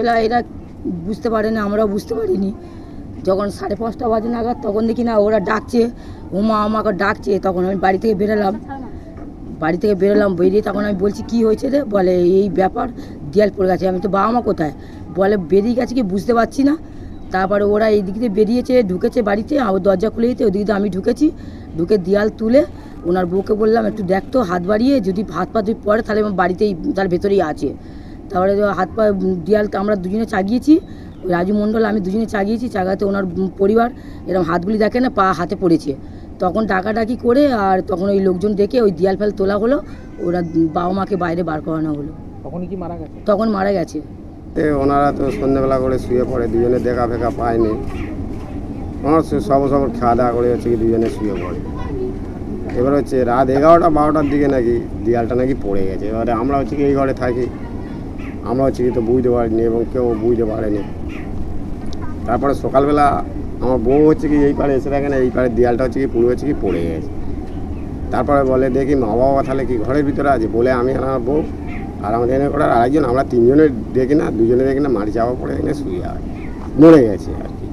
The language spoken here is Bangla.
বেলা এরা বুঝতে পারে না, আমরাও বুঝতে পারিনি। যখন সাড়ে পাঁচটা বাজে নাগাদ, তখন দেখি না, ওরা ডাকছে ওমা আমাকে ডাকছে, তখন আমি বাড়ি থেকে বেরোলাম। বাড়ি থেকে বেরোলাম, বেরিয়ে তখন আমি বলছি, কি হয়েছে রে? বলে, এই ব্যাপার, দেয়াল পড়ে গেছে, আমি তো বাবা মা কোথায়? বলে, বেরিয়ে গেছে কি বুঝতে পারছি না। তারপরে ওরা এই দিক দিয়ে বেরিয়েছে, ঢুকেছে বাড়িতে, আমার দরজা খুলে দিতে, ওদিক দিয়ে আমি ঢুকেছি, ঢুকে দেয়াল তুলে ওনার বউকে বললাম, একটু দেখতো হাত বাড়িয়ে, যদি হাত পা যদি পড়ে, তাহলে আমার বাড়িতেই, তার ভেতরেই আছে। তারপরে হাত পা দেয়ালকে আমরা দুজনে চাগিয়েছি। ওই রাজু মণ্ডল আমি দুজনে চাগিয়েছি চাগাতে ওনার পরিবার। এরকম হাতগুলি দেখে না পা হাতে পড়েছে। তখন ডাকাডাকি করে আর তখন ওই লোকজন ডেকে ওই দেয়াল ফেল তোলা হলো। ওরা বাবা মাকে বাইরে বার করানো হলো। তখনই কি মারা গেছে? তখন মারা গেছে। ওনারা তো সন্ধ্যেবেলা করে শুয়ে পড়ে দুজনে দেখা ফেকা পায়নি। ওনার সব সব খাওয়া দাওয়া করে হচ্ছে কি দুজনে শুয়ে পড়ে। এবার হচ্ছে রাত এগারোটা বারোটার দিকে নাকি দেয়ালটা নাকি পড়ে গেছে। এবারে আমরা হচ্ছে কি এই ঘরে থাকি। আমরা চিঠিতে বুঝতে পারিনি এবং কেউ বুঝতে পারেনি। তারপরে সকালবেলা আমার বউ হচ্ছে কি এই পারে এসে দেখে না এই পারে দেয়ালটা হচ্ছে কি পুরো হচ্ছে কি পড়ে গেছে। তারপরে বলে, দেখি মা বাবা তাহলে কি ঘরের ভিতরে আছে? বলে, আমি আমার বউ আর আমাদের এনে করার আরেকজন, আমরা তিনজনে দেখি না, দুজনে দেখি না, মাটি চাপা পড়ে এখানে শুয়ে মরে গেছে আর কি।